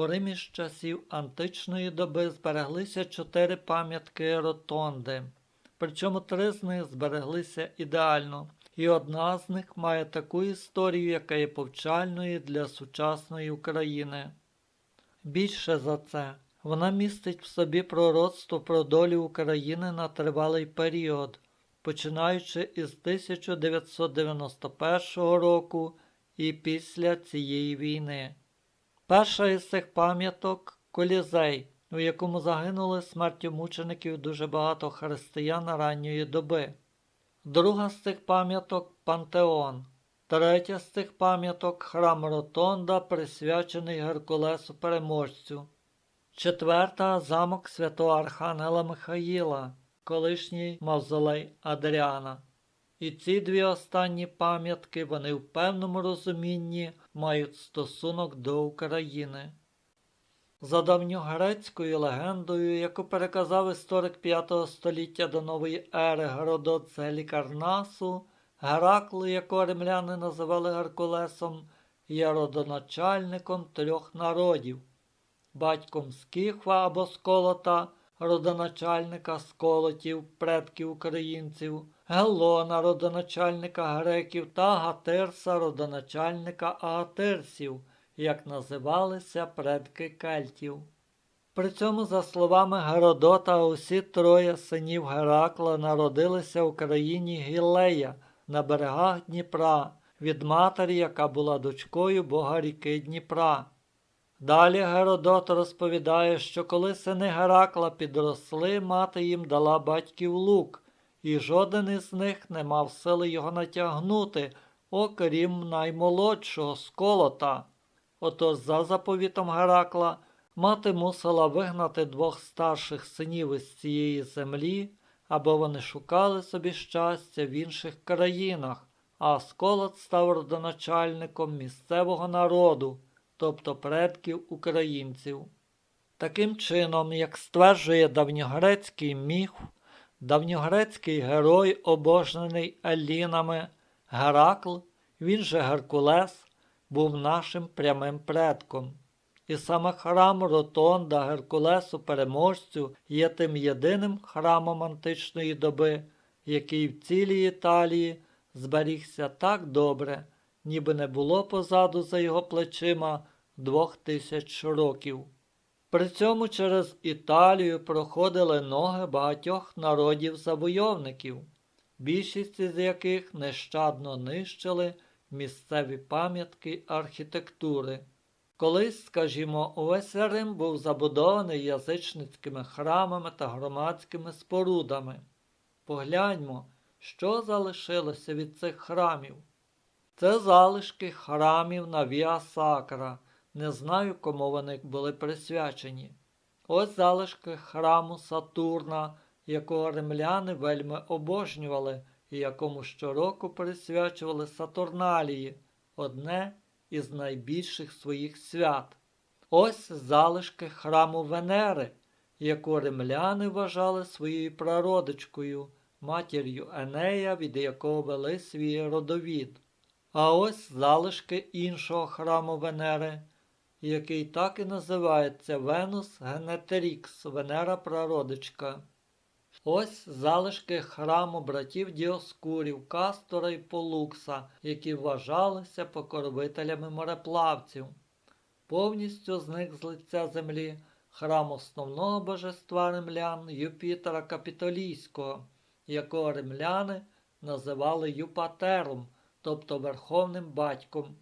У Римі з часів античної доби збереглися чотири пам'ятки ротонди, причому три з них збереглися ідеально, і одна з них має таку історію, яка є повчальною для сучасної України. Більше за це, вона містить в собі пророцтво про долю України на тривалий період, починаючи із 1991 року і після цієї війни. Перша із цих пам'яток колізей, у якому загинули смертю мучеників дуже багато християн ранньої доби. Друга з цих пам'яток Пантеон. Третя з цих пам'яток храм Ротонда, присвячений Геркулесу Переможцю. Четверта замок святого Архангела Михаїла, колишній мавзолей Адріана. І ці дві останні пам'ятки вони в певному розумінні мають стосунок до України. За давньогрецькою легендою, яку переказав історик 5 століття до нової ери Геродот з Гелікарнасу, Гераклу, якого римляни називали Геркулесом, є родоначальником трьох народів, батьком Скіфа або Сколота, родоначальника сколотів, предків українців, Гелона, родоначальника греків та Гатирса, родоначальника агатирсів, як називалися предки кельтів. При цьому, за словами Геродота, усі троє синів Геракла народилися в країні Гілея на берегах Дніпра від матері, яка була дочкою бога ріки Дніпра. Далі Геродот розповідає, що коли сини Геракла підросли, мати їм дала батьків лук, і жоден із них не мав сили його натягнути, окрім наймолодшого сколота. Отож, за заповітом Геракла, мати мусила вигнати двох старших синів із цієї землі, або вони шукали собі щастя в інших країнах, а сколот став родоначальником місцевого народу, тобто предків українців. Таким чином, як стверджує давньогрецький міф, давньогрецький герой, обожнений Елінами, Геракл, він же Геркулес, був нашим прямим предком. І саме храм Ротонда Геркулесу Переможцю є тим єдиним храмом античної доби, який в цілій Італії зберігся так добре, ніби не було позаду за його плечима двох тисяч років. При цьому через Італію проходили ноги багатьох народів-завойовників, більшість із яких нещадно нищили місцеві пам'ятки архітектури. Колись, скажімо, увесь Рим був забудований язичницькими храмами та громадськими спорудами. Погляньмо, що залишилося від цих храмів. Це залишки храмів на Віа Сакра. Не знаю, кому вони були присвячені. Ось залишки храму Сатурна, якого римляни вельми обожнювали і якому щороку присвячували Сатурналії, одне із найбільших своїх свят. Ось залишки храму Венери, яку римляни вважали своєю прародичкою, матір'ю Енея, від якого вели свій родовід. А ось залишки іншого храму Венери, який так і називається Венус Генетерікс, Венера Прародичка. Ось залишки храму братів Діоскурів, Кастора і Полукса, які вважалися покровителями мореплавців. Повністю зник з лиця землі храм основного божества римлян Юпітера Капітолійського, якого римляни називали Юпатером, тобто Верховним Батьком.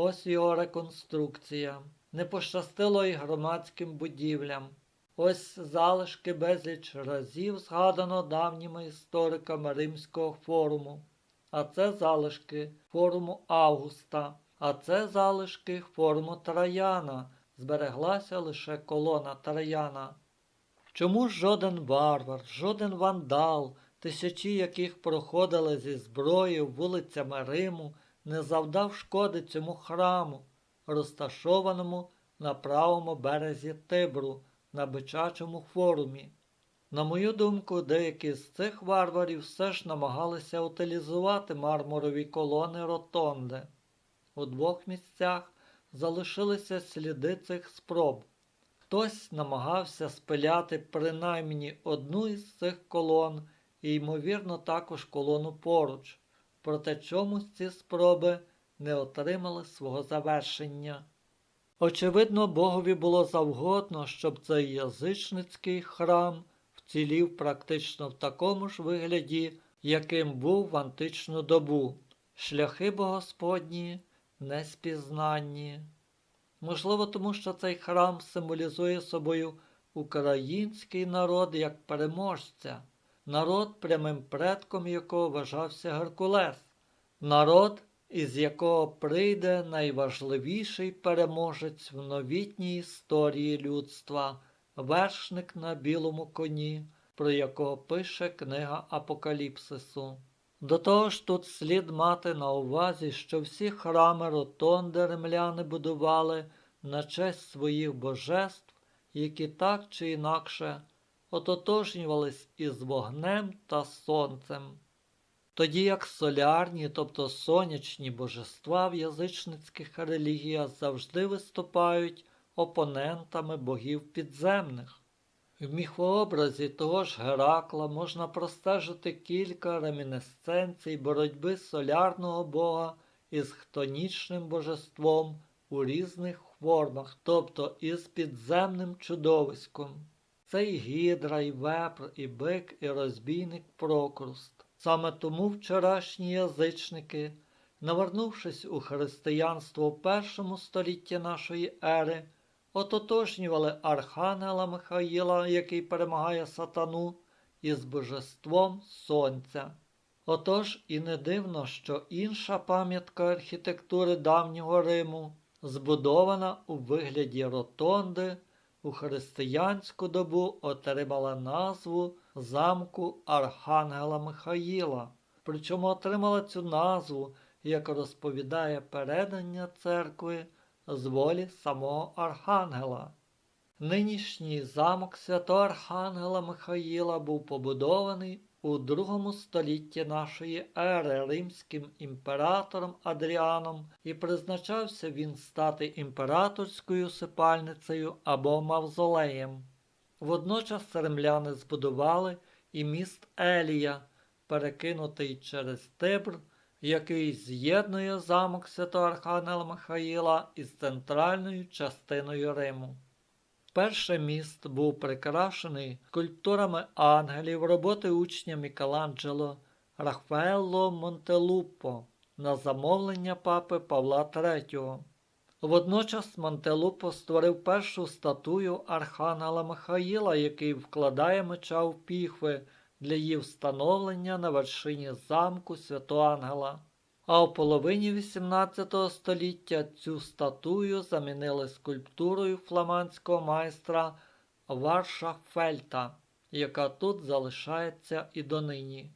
Ось його реконструкція. Не пощастило і громадським будівлям. Ось залишки безліч разів згадано давніми істориками Римського форуму. А це залишки форуму Августа, а це залишки форуму Траяна. Збереглася лише колона Траяна. Чому жоден варвар, жоден вандал, тисячі яких проходили зі зброєю вулицями Риму, не завдав шкоди цьому храму, розташованому на правому березі Тибру, на бичачому форумі. На мою думку, деякі з цих варварів все ж намагалися утилізувати мармурові колони ротонди. У двох місцях залишилися сліди цих спроб. Хтось намагався спиляти принаймні одну із цих колон і, ймовірно, також колону поруч, проте чомусь ці спроби не отримали свого завершення. Очевидно, Богові було завгодно, щоб цей язичницький храм вцілів практично в такому ж вигляді, яким був в античну добу. Шляхи богосподні неспізнанні. Можливо, тому що цей храм символізує собою український народ як переможця, народ, прямим предком якого вважався Геркулес, народ, із якого прийде найважливіший переможець в новітній історії людства, вершник на білому коні, про якого пише книга Апокаліпсису. До того ж тут слід мати на увазі, що всі храми ротонди римляни будували на честь своїх божеств, які так чи інакше ототожнювались із вогнем та сонцем. Тоді як солярні, тобто сонячні божества в язичницьких релігіях завжди виступають опонентами богів підземних. В міфообразі того ж Геракла можна простежити кілька ремінесценцій боротьби солярного бога із хтонічним божеством у різних формах, тобто із підземним чудовиськом. Це і гідра, і вепр, і бик, і розбійник Прокруст. Саме тому вчорашні язичники, навернувшись у християнство в першому столітті нашої ери, ототожнювали Архангела Михаїла, який перемагає сатану, із божеством Сонця. Отож і не дивно, що інша пам'ятка архітектури давнього Риму, збудована у вигляді ротонди, у християнську добу отримала назву замку Архангела Михаїла. Причому отримала цю назву, як розповідає передання церкви з волі самого Архангела. Нинішній замок святого Архангела Михаїла був побудований у другому столітті нашої ери римським імператором Адріаном і призначався він стати імператорською сипальницею або мавзолеєм. Водночас римляни збудували і міст Елія, перекинутий через Тибр, який з'єднує замок святого Архангела Михаїла із центральною частиною Риму. Перший міст був прикрашений скульптурами ангелів роботи учня Мікеланджело Рафаелло Монтелупо на замовлення папи Павла III. Водночас Монтелупо створив першу статую Архангела Михаїла, який вкладає меча в піхви для її встановлення на вершині замку Святоангела. А у половині XVIII століття цю статую замінили скульптурою фламандського майстра Варша Фельта, яка тут залишається і донині.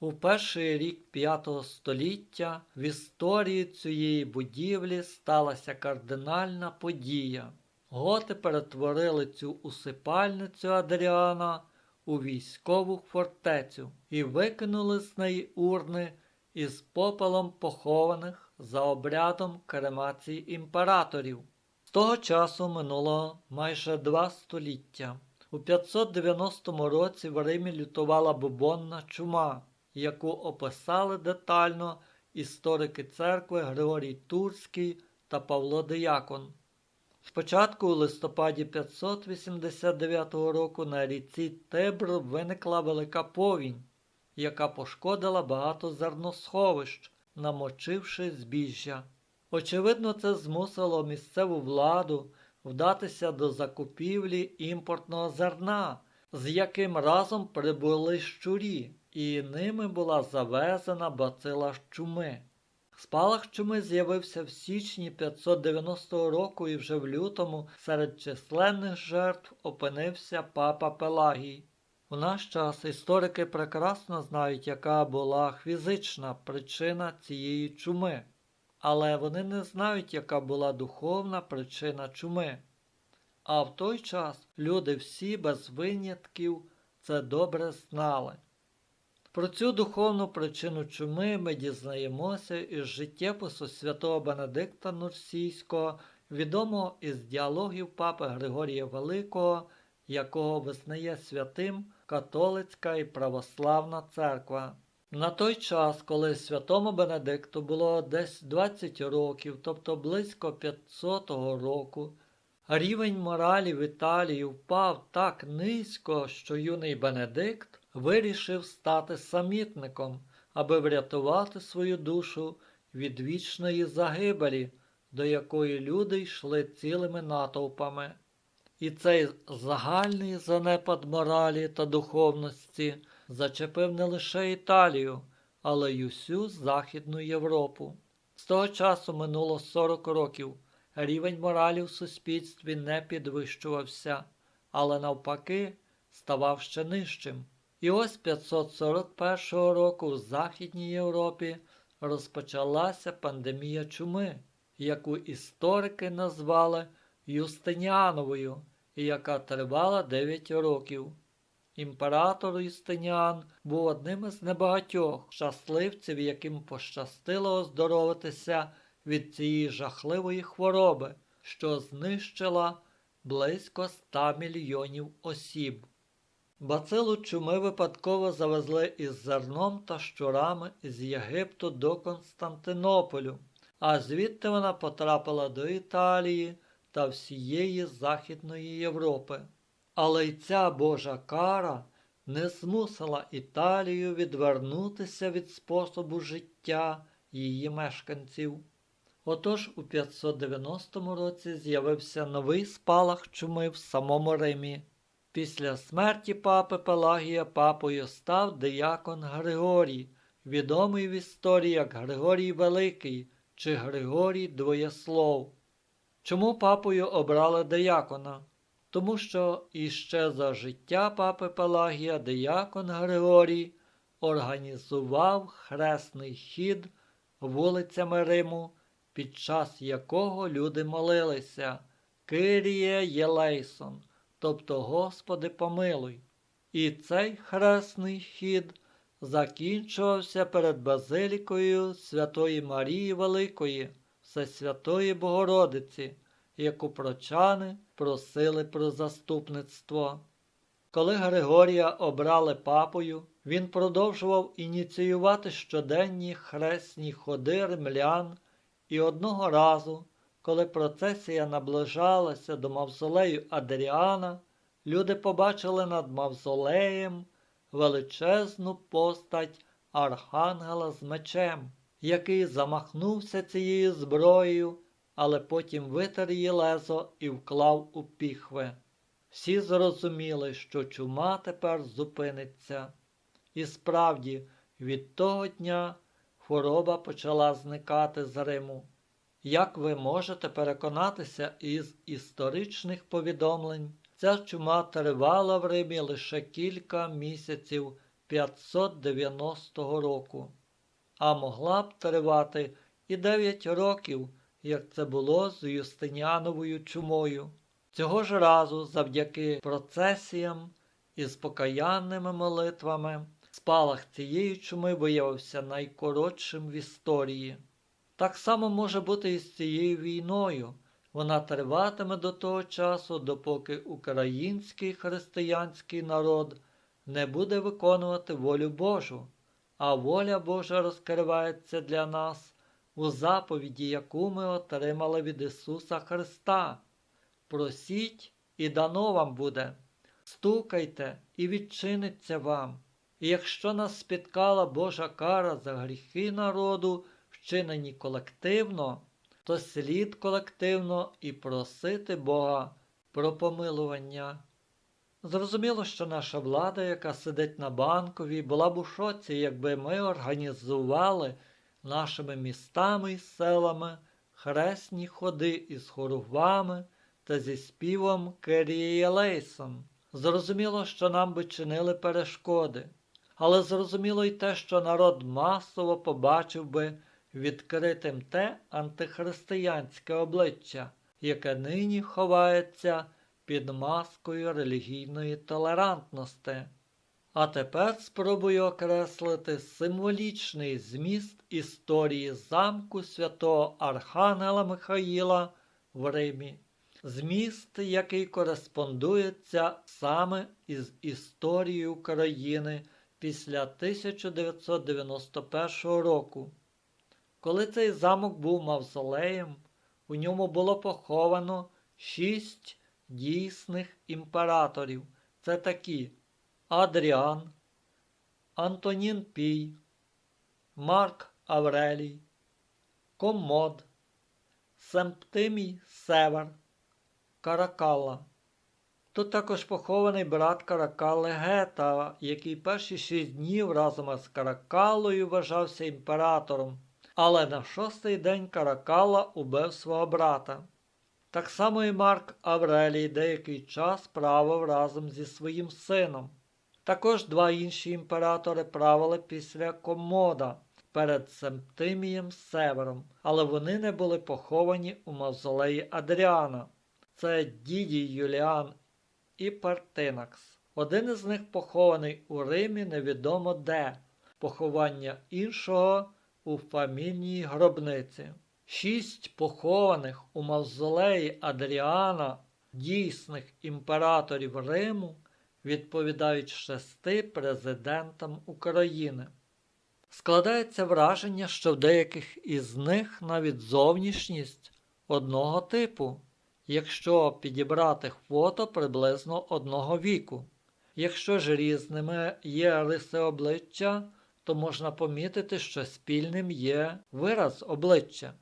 У перший рік V століття в історії цієї будівлі сталася кардинальна подія. Готи перетворили цю усипальницю Адріана у військову фортецю і викинули з неї урни із попелом похованих за обрядом кремації імператорів. З того часу минуло майже два століття. У 590 році в Римі лютувала бубонна чума, яку описали детально історики церкви Григорій Турський та Павло Диякон. Спочатку у листопаді 589 року на ріці Тибр виникла велика повінь, яка пошкодила багато зерносховищ, намочивши збіжжя. Очевидно, це змусило місцеву владу вдатися до закупівлі імпортного зерна, з яким разом прибули щурі, і ними була завезена бацила чуми. Спалах чуми з'явився в січні 590 року і вже в лютому серед численних жертв опинився папа Пелагій. У наш час історики прекрасно знають, яка була фізична причина цієї чуми, але вони не знають, яка була духовна причина чуми. А в той час люди всі без винятків це добре знали. Про цю духовну причину чуми ми дізнаємося із життєпису святого Бенедикта Нурсійського, відомого із діалогів папи Григорія Великого, якого визнає святим католицька і православна церква. На той час, коли святому Бенедикту було десь 20 років, тобто близько 500 року, рівень моралі в Італії впав так низько, що юний Бенедикт вирішив стати самітником, аби врятувати свою душу від вічної загибелі, до якої люди йшли цілими натовпами. І цей загальний занепад моралі та духовності зачепив не лише Італію, але й усю Західну Європу. З того часу минуло 40 років. Рівень моралі в суспільстві не підвищувався, але навпаки ставав ще нижчим. І ось 541 року в Західній Європі розпочалася пандемія чуми, яку історики назвали Юстиніановою, яка тривала 9 років. Імператор Юстиніан був одним із небагатьох щасливців, яким пощастило оздоровитися від цієї жахливої хвороби, що знищила близько 100 мільйонів осіб. Бацилу чуми випадково завезли із зерном та щурами з Єгипту до Константинополю, а звідти вона потрапила до Італії та всієї Західної Європи. Але й ця Божа кара не змусила Італію відвернутися від способу життя її мешканців. Отож у 590 році з'явився новий спалах чуми в самому Римі. Після смерті папи Пелагія папою став диякон Григорій, відомий в історії як Григорій Великий чи Григорій Двоєслов. Чому папою обрали диякона? Тому що іще за життя папи Пелагія диякон Григорій організував хресний хід вулицями Риму, під час якого люди молилися Киріє Єлейсон, тобто Господи помилуй. І цей хресний хід закінчувався перед базилікою Святої Марії Великої, Всесвятої Богородиці, яку прочани просили про заступництво. Коли Григорія обрали папою, він продовжував ініціювати щоденні хресні ходи римлян, і одного разу, коли процесія наближалася до мавзолею Адріана, люди побачили над мавзолеєм величезну постать архангела з мечем, який замахнувся цією зброєю, але потім витер її лезо і вклав у піхви. Всі зрозуміли, що чума тепер зупиниться. І справді, від того дня хвороба почала зникати з Риму. Як ви можете переконатися із історичних повідомлень, ця чума тривала в Римі лише кілька місяців 590 року, а могла б тривати і 9 років, як це було з Юстиніановою чумою. Цього ж разу, завдяки процесіям і спокаянними молитвами, спалах цієї чуми виявився найкоротшим в історії. Так само може бути і з цією війною. Вона триватиме до того часу, допоки український християнський народ не буде виконувати волю Божу, а воля Божа розкривається для нас у заповіді, яку ми отримали від Ісуса Христа. Просіть і дано вам буде, стукайте і відчиниться вам. І якщо нас спіткала Божа кара за гріхи народу, вчинені колективно, то слід колективно і просити Бога про помилування. Зрозуміло, що наша влада, яка сидить на банковій, була б у шоці, якби ми організували нашими містами і селами хресні ходи із хорувами та зі співом Керії Лейсон. Зрозуміло, що нам би чинили перешкоди, але зрозуміло й те, що народ масово побачив би відкритим те антихристиянське обличчя, яке нині ховається під маскою релігійної толерантності. А тепер спробую окреслити символічний зміст історії замку святого Архангела Михаїла в Римі. Зміст, який кореспондується саме із історією України після 1991 року. Коли цей замок був мавзолеєм, у ньому було поховано шість дійсних імператорів. Це такі Адріан, Антонін Пій, Марк Аврелій, Коммод, Семптимій Север, Каракалла. Тут також похований брат Каракалли Гета, який перші шість днів разом із Каракаллою вважався імператором, але на шостий день Каракалла убив свого брата. Так само і Марк Аврелій деякий час правив разом зі своїм сином. Також два інші імператори правили після Комода перед Семптимієм Севером, але вони не були поховані у мавзолеї Адріана. Це Дідій Юліан і Партинакс. Один із них похований у Римі невідомо де, поховання іншого у фамільній гробниці. Шість похованих у мавзолеї Адріана дійсних імператорів Риму відповідають шести президентам України. Складається враження, що в деяких із них навіть зовнішність одного типу, якщо підібрати фото приблизно одного віку. Якщо ж різними є риси обличчя, то можна помітити, що спільним є вираз обличчя.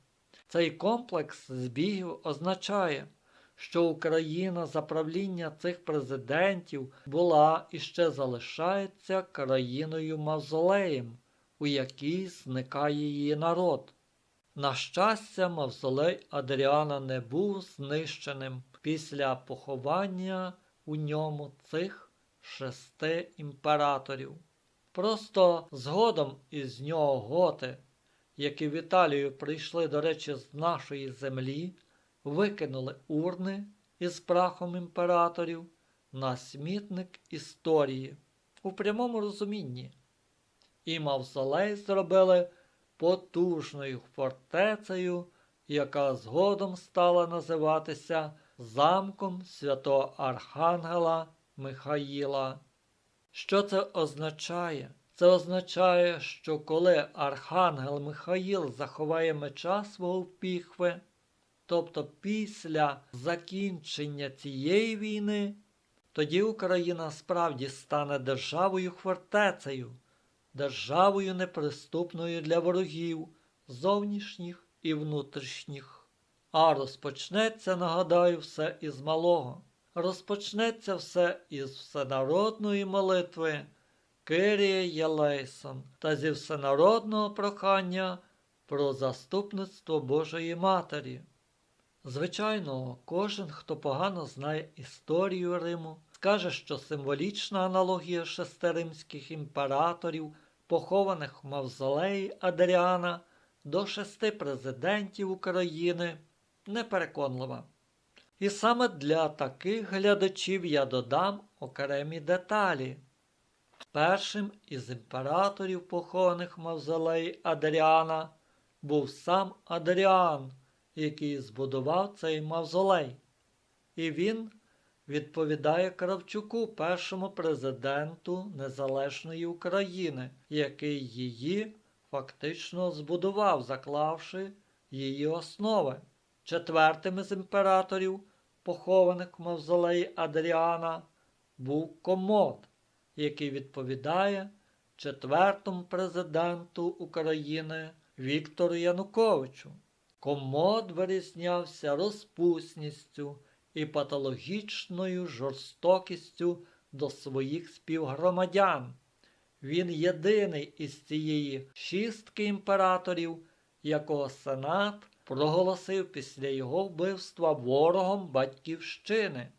Цей комплекс збігів означає, що Україна за правління цих президентів була і ще залишається країною мавзолеєм, у якій зникає її народ. На щастя, мавзолей Адріана не був знищеним після поховання у ньому цих шести імператорів. Просто згодом із нього готи, які в Італію прийшли, до речі, з нашої землі, викинули урни із прахом імператорів на смітник історії у прямому розумінні. І мавзолей зробили потужною фортецею, яка згодом стала називатися замком святого Архангела Михаїла. Що це означає? Це означає, що коли Архангел Михаїл заховає меча свого в піхви, тобто після закінчення цієї війни, тоді Україна справді стане державою фортецею, державою неприступною для ворогів, зовнішніх і внутрішніх. А розпочнеться, нагадаю, все із малого. Розпочнеться все із всенародної молитви Кирія Єлейсон та зі всенародного прохання про заступництво Божої Матері. Звичайно, кожен, хто погано знає історію Риму, скаже, що символічна аналогія шести римських імператорів, похованих в мавзолеї Адріана, до шести президентів України непереконлива. І саме для таких глядачів я додам окремі деталі. Першим із імператорів, похованих в мавзолеї Адріана, був сам Адріан, який збудував цей мавзолей. І він відповідає Кравчуку, першому президенту Незалежної України, який її фактично збудував, заклавши її основи. Четвертим із імператорів, похованих в мавзолеї Адріана, був Комод, який відповідає четвертому президенту України Віктору Януковичу. Комод вирізнявся розпусністю і патологічною жорстокістю до своїх співгромадян. Він єдиний із цієї шістки імператорів, якого Сенат проголосив після його вбивства ворогом батьківщини.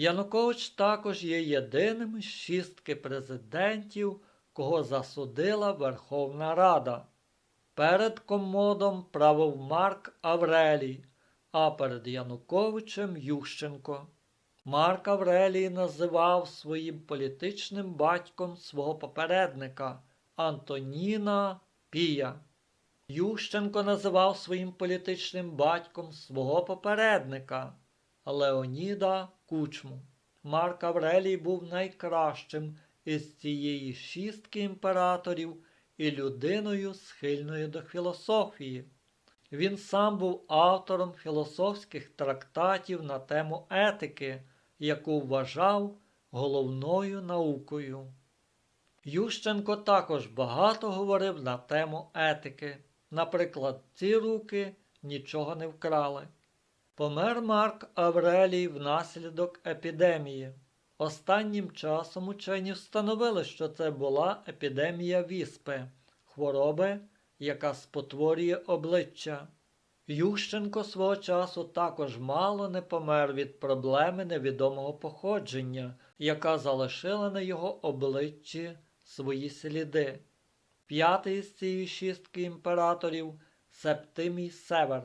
Янукович також є єдиним з шістки президентів, кого засудила Верховна Рада. Перед комодом правив Марк Аврелій, а перед Януковичем Ющенко. Марк Аврелій називав своїм політичним батьком свого попередника Антоніна Пія. Ющенко називав своїм політичним батьком свого попередника Леоніда Кучму. Марк Аврелій був найкращим із цієї шістки імператорів і людиною схильною до філософії. Він сам був автором філософських трактатів на тему етики, яку вважав головною наукою. Ющенко також багато говорив на тему етики. Наприклад, ці руки нічого не вкрали. Помер Марк Аврелій внаслідок епідемії. Останнім часом учені встановили, що це була епідемія віспи, хвороби, яка спотворює обличчя. Ющенко свого часу також мало не помер від проблеми невідомого походження, яка залишила на його обличчі свої сліди. П'ятий з цієї шістки імператорів Септимій Север,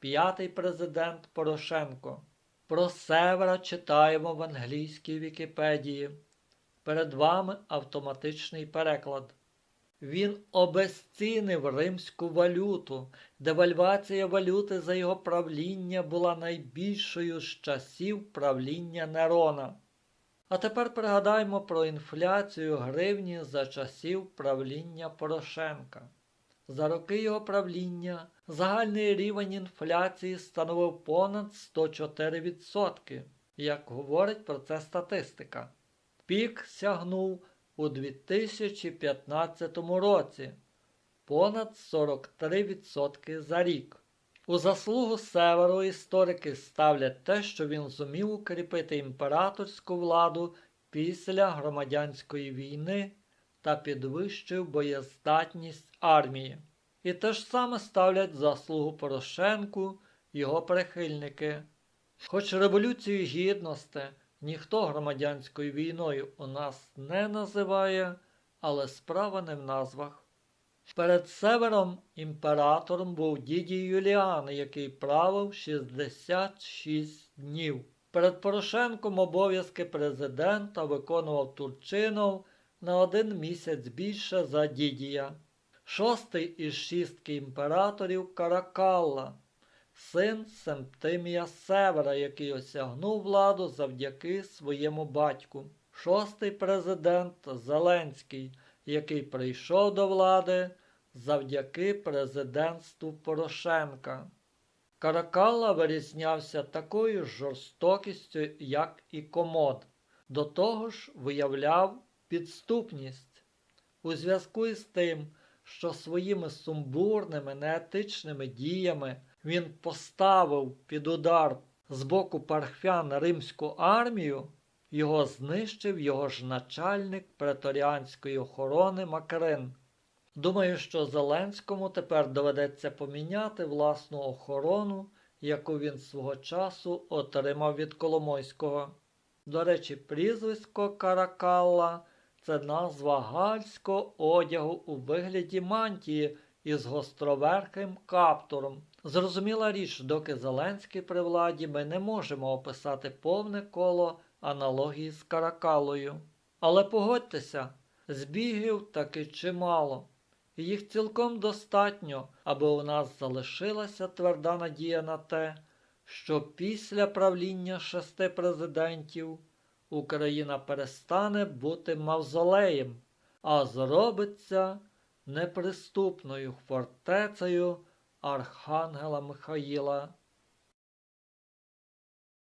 п'ятий президент Порошенко. Про Севера читаємо в англійській Вікіпедії. Перед вами автоматичний переклад. Він обезцінив римську валюту. Девальвація валюти за його правління була найбільшою з часів правління Нерона. А тепер пригадаймо про інфляцію гривні за часів правління Порошенка. За роки його правління загальний рівень інфляції становив понад 104%, як говорить про це статистика. Пік сягнув у 2015 році понад 43% за рік. У заслугу Северу історики ставлять те, що він зумів укріпити імператорську владу після громадянської війни та підвищив боєздатність армії. І те ж саме ставлять заслугу Порошенку його прихильники. Хоч Революцію Гідності ніхто громадянською війною у нас не називає, але справа не в назвах. Перед Севером імператором був діді Юліан, який правив 66 днів. Перед Порошенком обов'язки президента виконував Турчинов на один місяць більше за дідія. Шостий із шістки імператорів Каракалла, син Семтимія Севера, який осягнув владу завдяки своєму батьку. Шостий президент Зеленський, який прийшов до влади завдяки президентству Порошенка. Каракалла вирізнявся такою жорстокістю, як і комод. До того ж виявляв підступність. У зв'язку із тим, що своїми сумбурними, неетичними діями він поставив під удар з боку парфян римську армію, його знищив його ж начальник преторіанської охорони Макрин. Думаю, що Зеленському тепер доведеться поміняти власну охорону, яку він свого часу отримав від Коломойського. До речі, прізвисько Каракалла це назва гальського одягу у вигляді мантії із гостроверхим каптуром. Зрозуміла річ, доки Зеленський при владі, ми не можемо описати повне коло аналогії з Каракалою. Але погодьтеся, збігів таки чимало. Їх цілком достатньо, аби у нас залишилася тверда надія на те, що після правління шести президентів Україна перестане бути мавзолеєм, а зробиться неприступною фортецею Архангела Михаїла.